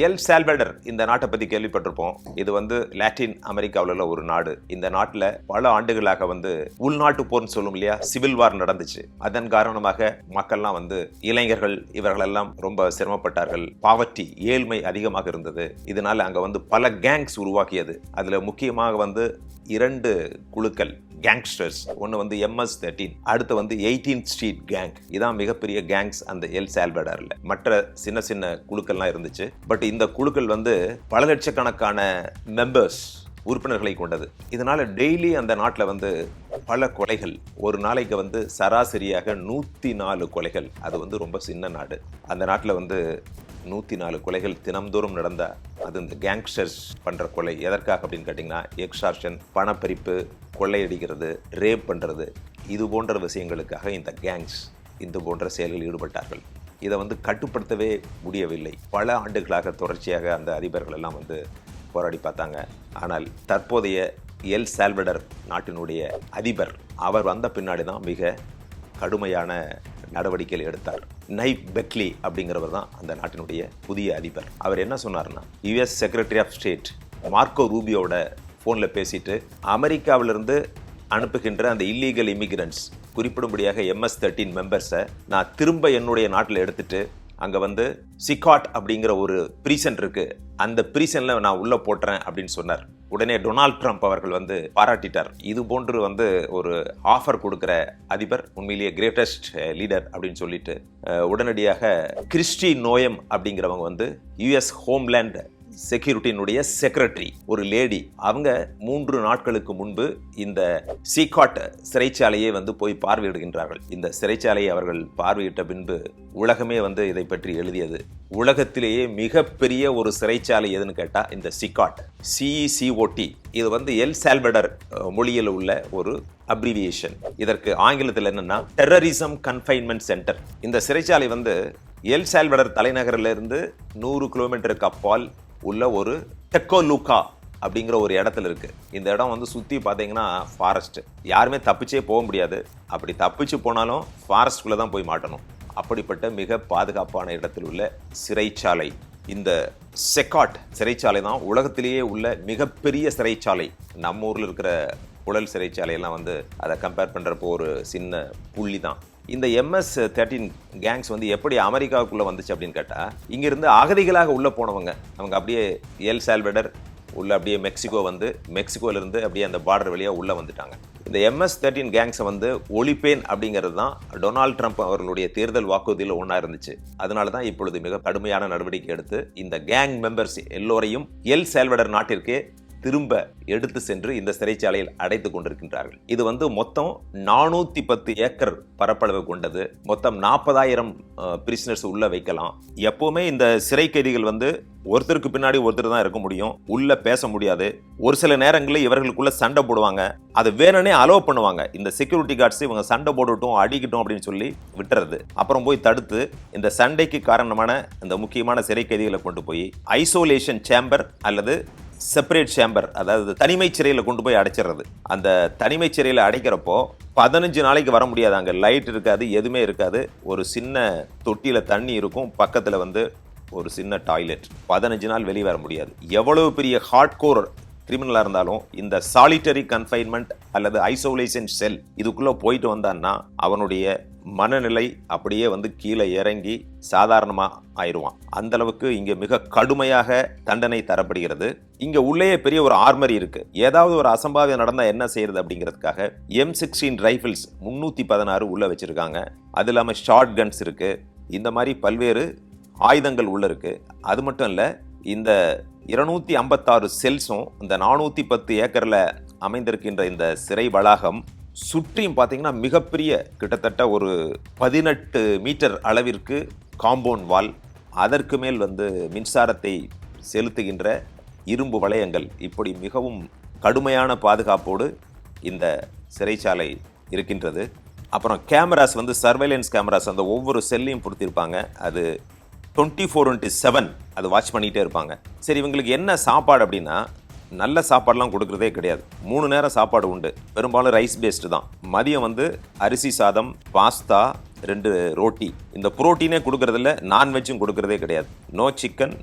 L Salvador இந்த நாட்டை பற்றி கேள்விப்பட்டிருப்போம். இது வந்து லாட்டின் அமெரிக்காவில் உள்ள ஒரு நாடு. இந்த நாட்டில் பல ஆண்டுகளாக வந்து உள்நாட்டு போர்னு சொல்லும் இல்லையா சிவில் வார் நடந்துச்சு. அதன் காரணமாக மக்கள்லாம் வந்து இளைஞர்கள் இவர்களெல்லாம் ரொம்ப சிரமப்பட்டார்கள். பாவர்ட்டி ஏழ்மை அதிகமாக இருந்தது. இதனால் அங்கே வந்து பல கேங்ஸ் உருவாக்கியது. அதில் முக்கியமாக வந்து இரண்டு குழுக்கள் கேங்ஸ்டர்ஸ் ஒன்று வந்து எம்எஸ் தேர்ட்டீன் அடுத்து வந்து எயிட்டீன் ஸ்ட்ரீட் கேங் இதான் மிகப்பெரிய கேங்ஸ் அந்த எல் சால்வடாரில் மற்ற சின்ன சின்ன குழுக்கள்லாம் இருந்துச்சு. பட் இந்த குழுக்கள் வந்து பல லட்சக்கணக்கான மெம்பர்ஸ் உறுப்பினர்களை கொண்டது. இதனால் டெய்லி அந்த நாட்டில் வந்து பல கொலைகள். ஒரு நாளைக்கு வந்து சராசரியாக நூற்றி நாலு கொலைகள். அது வந்து ரொம்ப சின்ன நாடு. அந்த நாட்டில் வந்து நூற்றி நாலு கொலைகள் தினம்தோறும் நடந்த அது இந்த கேங்ஸ்டர்ஸ் பண்ணுற கொலை. எதற்காக அப்படின்னு கேட்டிங்கன்னா எக்ஸார்ஷன் பணப்பறிப்பு கொள்ளையடிக்கிறது ரேப் பண்ணுறது இது போன்ற விஷயங்களுக்காக இந்த கேங்ஸ் இது போன்ற செயல்களில் ஈடுபட்டார்கள். இதை வந்து கட்டுப்படுத்தவே முடியவில்லை. பல ஆண்டுகளாக தொடர்ச்சியாக அந்த அதிபர்கள் எல்லாம் வந்து போராடி பார்த்தாங்க. ஆனால் தற்போதைய எல் சால்வடர் நாட்டினுடைய அதிபர் அவர் வந்த பின்னாடி தான் மிக கடுமையான நடவடிக்கைகள் எடுத்தார். நைப் பெக்லி அப்படிங்கிறவர் தான் அந்த நாட்டினுடைய புதிய அதிபர். அவர் என்ன சொன்னார்னா US secretary of state Marco ரூபியோட ஃபோனில் பேசிட்டு அமெரிக்காவிலிருந்து அனுப்புகின்ற அந்த இல்லீகல் இமிகிரண்ட்ஸ் குறிப்பிடும்படியாக எம்எஸ் தேர்ட்டீன் மெம்பர்ஸை நான் திரும்ப என்னுடைய நாட்டில் எடுத்துட்டு அங்கே வந்து சிகாட் அப்படிங்கிற ஒரு ப்ரீசன் இருக்குது அந்த ப்ரீசனில் நான் உள்ளே போட்டுறேன் அப்படின்னு சொன்னார். உடனே டொனால்ட் ட்ரம்ப் அவர்கள் வந்து பாராட்டிட்டார். இது போன்று வந்து ஒரு ஆஃபர் கொடுக்குற அதிபர் உண்மையிலேயே கிரேட்டஸ்ட் லீடர் அப்படின்னு சொல்லிட்டு உடனடியாக கிறிஸ்டி நோயம் அப்படிங்கிறவங்க வந்து யுஎஸ் ஹோம்லேண்ட் செக்யூரிட்டியினுடைய செக்ரட்டரி ஒரு லேடி. அவங்க மூன்று நாட்களுக்கு முன்பு இந்த சீகாட் சிறைச்சாலையை வந்து போய் பார்வையிடுகின்றார்கள். இந்த சிறைச்சாலையை அவர்கள் பார்வையிட்ட பின்பு உலகமே வந்து இதை பற்றி எழுதியது. உலகத்திலேயே மிகப்பெரிய ஒரு சிறைச்சாலை எதுன்னு கேட்டால் இந்த சிகாட் சிஇசிஓடி இது வந்து எல் சால்வடர் மொழியில் உள்ள ஒரு அப்ரிவியேஷன் இதற்கு ஆங்கிலத்தில் என்னென்னா டெரரிசம் கன்ஃபைன்மெண்ட் சென்டர் இந்த சிறைச்சாலை வந்து எல் சால்வடர் தலைநகரிலிருந்து நூறு கிலோமீட்டருக்கு அப்பால் உள்ள ஒரு டெக்கோலூக்கா அப்படிங்கிற ஒரு இடத்துல இருக்குது இந்த இடம் வந்து சுற்றி பார்த்தீங்கன்னா ஃபாரஸ்ட் யாருமே தப்பிச்சே போக முடியாது. அப்படி தப்பிச்சு போனாலும் ஃபாரஸ்ட்குள்ளே தான் போய் மாட்டணும். அப்படிப்பட்ட மிக பாதுகாப்பான இடத்தில் உள்ள சிறைச்சாலை. இந்த செக்காட் சிறைச்சாலை தான் உலகத்திலேயே உள்ள மிகப்பெரிய சிறைச்சாலை. நம்ம ஊரில் இருக்கிற புழல் சிறைச்சாலையெல்லாம் வந்து அதை கம்பேர் பண்ணுறப்போ ஒரு சின்ன புள்ளி தான். இந்த எம்எஸ் தேர்ட்டின் கேங்ஸ் வந்து எப்படி அமெரிக்காவுக்குள்ளே வந்துச்சு அப்படின்னு கேட்டால் இங்கேருந்து அகதிகளாக உள்ளே போனவங்க அவங்க அப்படியே எல் சால்வெடர் உள்ள அப்படியே மெக்சிகோ வந்து மெக்சிகோலேருந்து அப்படியே அந்த பார்டர் வழியாக உள்ளே வந்துட்டாங்க. இந்த எம்எஸ் தேர்ட்டின் கேங்ஸை வந்து ஒளிப்பேன் அப்படிங்கிறது தான் டொனால்ட் ட்ரம்ப் அவர்களுடைய தேர்தல் வாக்குறுதியில் ஒன்றா இருந்துச்சு. அதனால தான் இப்பொழுது மிக கடுமையான நடவடிக்கை எடுத்து இந்த கேங் மெம்பர்ஸ் எல்லோரையும் எல் சால்வடர் நாட்டிற்கு திரும்ப எடுத்து சென்று இந்த சிறைச்சாலையில் அடைத்து கொண்டிருக்கின்றார்கள். இது வந்து மொத்தம் நானூத்தி பத்து ஏக்கர் பரப்பளவு கொண்டது. மொத்தம் நாற்பதாயிரம் பிரிசனர்ஸ் உள்ள வைக்கலாம். எப்பவுமே இந்த சிறை கைதிகள் வந்து ஒருத்தருக்கு பின்னாடி ஒருத்தர் தான் இருக்க முடியும். உள்ள பேச முடியாது. ஒரு சில நேரங்களில் இவர்களுக்குள்ள சண்டை போடுவாங்க. அது வேணும்னே அலோவ் பண்ணுவாங்க. இந்த செக்யூரிட்டி கார்ட்ஸ் இவங்க சண்டை போடட்டும் அடிக்கட்டும் அப்படின்னு சொல்லி விட்டுறது. அப்புறம் போய் தடுத்து இந்த சண்டைக்கு காரணமான இந்த முக்கியமான சிறை கைதிகளை கொண்டு போய் ஐசோலேஷன் சேம்பர் அல்லது செப்பரேட் சேம்பர் அதாவது தனிமை சிறையில் கொண்டு போய் அடைச்சிடுறது அந்த தனிமை சிறையில் அடைக்கிறப்போ பதினஞ்சு நாளைக்கு வர முடியாது. அங்கே லைட் இருக்காது எதுவுமே இருக்காது. ஒரு சின்ன தொட்டியில் தண்ணி இருக்கும். பக்கத்தில் வந்து ஒரு சின்ன டாய்லெட் பதினஞ்சு நாள் வெளியே வர முடியாது. எவ்வளவு பெரிய ஹார்ட்கோர் கிரிமினலாக இருந்தாலும் இந்த சாலிட்டரி கன்ஃபைன்மெண்ட் அல்லது ஐசோலேஷன் செல் இதுக்குள்ளே போயிட்டு வந்தான்னா அவனுடைய மனநிலை அப்படியே வந்து கீழே இறங்கி சாதாரணமாக ஆயிடுவான். அந்த அளவுக்கு இங்கே மிக கடுமையாக தண்டனை தரப்படுகிறது. இங்கே உள்ளேயே பெரிய ஒரு ஆர்மரி இருக்குது ஏதாவது ஒரு அசம்பாவியம் நடந்தால் என்ன செய்யறது அப்படிங்கிறதுக்காக எம் சிக்ஸ்டீன் ரைஃபிள்ஸ் முந்நூற்றி பதினாறு உள்ளே வச்சுருக்காங்க. அது இல்லாமல் ஷார்ட் கன்ஸ் இருக்குது இந்த மாதிரி பல்வேறு ஆயுதங்கள் உள்ளே இருக்குது அது மட்டும் இல்லை இந்த இருநூற்றி ஐம்பத்தாறு செல்ஸும் இந்த நானூற்றி பத்து ஏக்கரில் அமைந்திருக்கின்ற இந்த சிறை வளாகம் சுற்றியும் பார்த்தீங்கன்னா மிகப்பெரிய கிட்டத்தட்ட ஒரு பதினெட்டு மீட்டர் அளவிற்கு காம்பவுண்ட் வால். அதற்கு மேல் வந்து மின்சாரத்தை செலுத்துகின்ற இரும்பு வளையங்கள். இப்படி மிகவும் கடுமையான பாதுகாப்போடு இந்த சிறைச்சாலை இருக்கின்றது. அப்புறம் கேமராஸ் வந்து சர்வைலன்ஸ் கேமராஸ் அந்த ஒவ்வொரு செல்லையும் பொறுத்திருப்பாங்க அது டுவெண்ட்டி ஃபோர் இன்ட்டு செவன் அது வாட்ச் பண்ணிகிட்டே இருப்பாங்க. சரி இவங்களுக்கு என்ன சாப்பாடு அப்படின்னா நல்ல சாப்பாடுலாம் கொடுக்குறதே கிடையாது. மூணு நேரம் சாப்பாடு உண்டு. பெரும்பாலும் ரைஸ் பேஸ்டு தான். மதியம் வந்து அரிசி சாதம் பாஸ்தா ரெண்டு ரோட்டி. இந்த புரோட்டீனே கொடுக்குறதில்ல நான்வெஜ்ஜும் கொடுக்கறதே கிடையாது. நோ சிக்கன்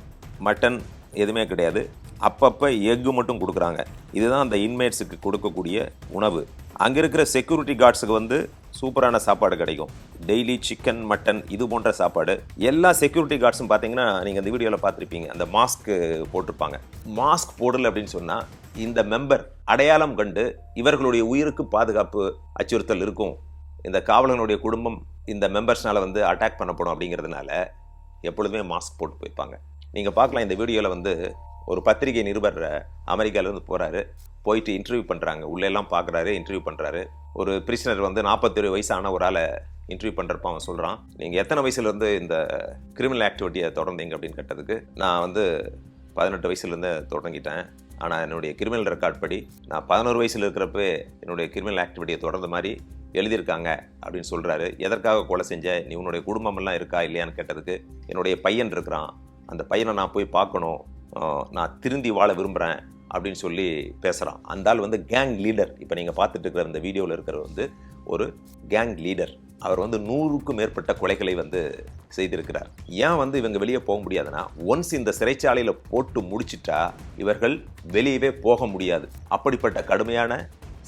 மட்டன் எதுவுமே கிடையாது. அப்பப்போ எக்கு மட்டும் கொடுக்குறாங்க. இதுதான் அந்த இன்மேட்ஸுக்கு கொடுக்கக்கூடிய உணவு. அங்கே இருக்கிற செக்யூரிட்டி கார்ட்ஸுக்கு வந்து சூப்பரான சாப்பாடு கிடைக்கும். டெய்லி சிக்கன் மட்டன் இது போன்ற சாப்பாடு. எல்லா செக்யூரிட்டி கார்ட்ஸும் பார்த்தீங்கன்னா நீங்கள் இந்த வீடியோவில் பார்த்துருப்பீங்க அந்த மாஸ்க் போட்டிருப்பாங்க. மாஸ்க் போடல அப்படின்னு சொன்னால் இந்த மெம்பர் அடையாளம் கண்டு இவர்களுடைய உயிருக்கு பாதுகாப்பு அச்சுறுத்தல் இருக்கும். இந்த காவலனுடைய குடும்பம் இந்த மெம்பர்ஸ்னால் வந்து அட்டாக் பண்ணப்படும் அப்படிங்கிறதுனால எப்பொழுதுமே மாஸ்க் போட்டு போயிருப்பாங்க நீங்கள் பார்க்கலாம் இந்த வீடியோவில் வந்து ஒரு பத்திரிகை நிருபர் அமெரிக்காவிலேருந்து போகிறாரு போயிட்டு இன்டர்வியூ பண்ணுறாங்க உள்ளெல்லாம் பார்க்குறாரு இன்டர்வியூ பண்ணுறாரு ஒரு பிரிசனர் வந்து நாற்பத்தேழு வயசான ஒரு ஆளை இன்டர்வியூ பண்ணுறப்ப அவன் சொல்கிறான் நீங்கள் எத்தனை வயசுலேருந்து இந்த கிரிமினல் ஆக்டிவிட்டியை தொடர்ந்தீங்க? அப்படின்னு கேட்டதுக்கு நான் வந்து பதினெட்டு வயசுலேருந்து தொடங்கிட்டேன். ஆனால் என்னுடைய கிரிமினல் ரெக்கார்ட் படி நான் பதினோரு வயசில் இருக்கிறப்ப என்னுடைய கிரிமினல் ஆக்டிவிட்டியை தொடர்ந்த மாதிரி எழுதியிருக்காங்க அப்படின்னு சொல்கிறாரு எதற்காக கொலை செஞ்ச? நீ உன்னுடைய குடும்பமெல்லாம் இருக்கா இல்லையான்னு கேட்டதுக்கு என்னுடைய பையன் இருக்கிறான். அந்த பையனை நான் போய் பார்க்கணும். நான் திருந்தி வாழ விரும்புகிறேன் அப்படின்னு சொல்லி பேசுகிறான் அந்த ஆள் வந்து கேங் லீடர் இப்போ நீங்கள் பார்த்துட்டு இருக்கிற இந்த வீடியோவில் இருக்கிறவர் வந்து ஒரு கேங் லீடர் அவர் வந்து நூறுக்கும் மேற்பட்ட கொலைகளை வந்து செய்திருக்கிறார். ஏன் வந்து இவங்க வெளியே போக முடியாதுன்னா ஒன்ஸ் இந்த சிறைச்சாலையில் போட்டு முடிச்சிட்டா இவர்கள் வெளியவே போக முடியாது. அப்படிப்பட்ட கடுமையான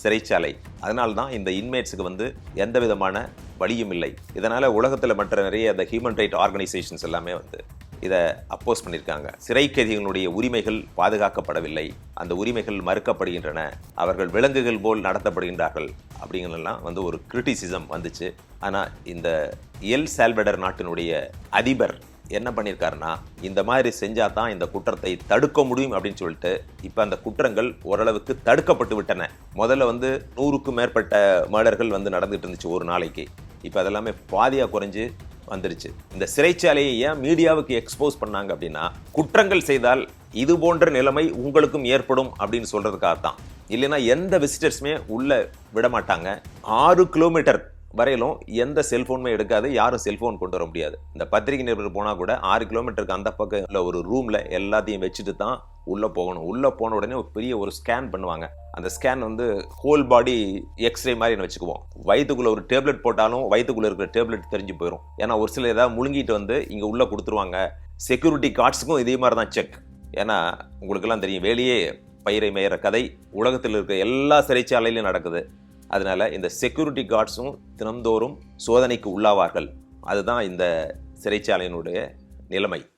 சிறைச்சாலை. அதனால தான் இந்த இன்மேட்ஸுக்கு வந்து எந்த விதமான வழியும் இல்லை. இதனால் உலகத்தில் மற்ற நிறைய இந்த ஹியூமன் ரைட் ஆர்கனைசேஷன்ஸ் எல்லாமே வந்து இதை அப்போஸ் பண்ணியிருக்காங்க. சிறை கைதிகளுடைய உரிமைகள் பாதுகாக்கப்படவில்லை. அந்த உரிமைகள் மறுக்கப்படுகின்றன. அவர்கள் விலங்குகள் போல் நடத்தப்படுகின்றார்கள் அப்படிங்கிறதெல்லாம் வந்து ஒரு கிரிட்டிசிசம் வந்துச்சு. ஆனால் இந்த எல் சால்வடர் நாட்டினுடைய அதிபர் என்ன பண்ணியிருக்காருன்னா இந்த மாதிரி செஞ்சால் தான் இந்த குற்றத்தை தடுக்க முடியும் அப்படின்னு சொல்லிட்டு இப்போ அந்த குற்றங்கள் ஓரளவுக்கு தடுக்கப்பட்டு விட்டன. முதல்ல வந்து நூறுக்கும் மேற்பட்ட மர்டர்கள் வந்து நடந்துகிட்டு இருந்துச்சு ஒரு நாளைக்கு. இப்போ அதெல்லாமே பாதியாக குறைஞ்சு வந்துருச்சு. இந்த சிறைச்சாலையை ஏன் மீடியாவுக்கு எக்ஸ்போஸ் பண்ணாங்க அப்படின்னா குற்றங்கள் செய்தால் இது போன்ற நிலைமை உங்களுக்கும் ஏற்படும் அப்படின்னு சொல்கிறதுக்காக தான் இல்லைன்னா எந்த விசிட்டர்ஸுமே உள்ளே விட மாட்டாங்க. ஆறு கிலோமீட்டர் வரையிலும் எந்த செல்ஃபோனுமே எடுக்காது யாரும் செல்ஃபோன் கொண்டு வர முடியாது. இந்த பத்திரிகை நிருபர் போனால் கூட ஆறு கிலோமீட்டருக்கு அந்த பக்கம் உள்ள ஒரு ரூமில் எல்லாத்தையும் வச்சுட்டு தான் உள்ளே போகணும். உள்ளே போன உடனே ஒரு பெரிய ஒரு ஸ்கேன் பண்ணுவாங்க. அந்த ஸ்கேன் வந்து ஹோல் பாடி எக்ஸ்ரே மாதிரி வச்சுக்குவோம். வயிற்றுக்குள்ளே ஒரு டேப்லெட் போட்டாலும் வயிற்றுக்குள்ளே இருக்கிற டேப்லெட் தெரிஞ்சு போயிடும் ஏன்னா ஒரு சில ஏதாவது முழுங்கிட்டு வந்து இங்கே உள்ளே கொடுத்துருவாங்க. செக்யூரிட்டி கார்ட்ஸுக்கும் இதே மாதிரி தான் செக் ஏன்னா உங்களுக்கெல்லாம் தெரியும் வெளியே பயிரை மேயிற கதை. உலகத்தில் இருக்கிற எல்லா சிறைச்சாலையிலும் நடக்குது. அதனால இந்த செக்யூரிட்டி கார்ட்ஸும் தினந்தோறும் சோதனைக்கு உள்ளாவார்கள். அதுதான் இந்த சிறைச்சாலையினுடைய நிலைமை.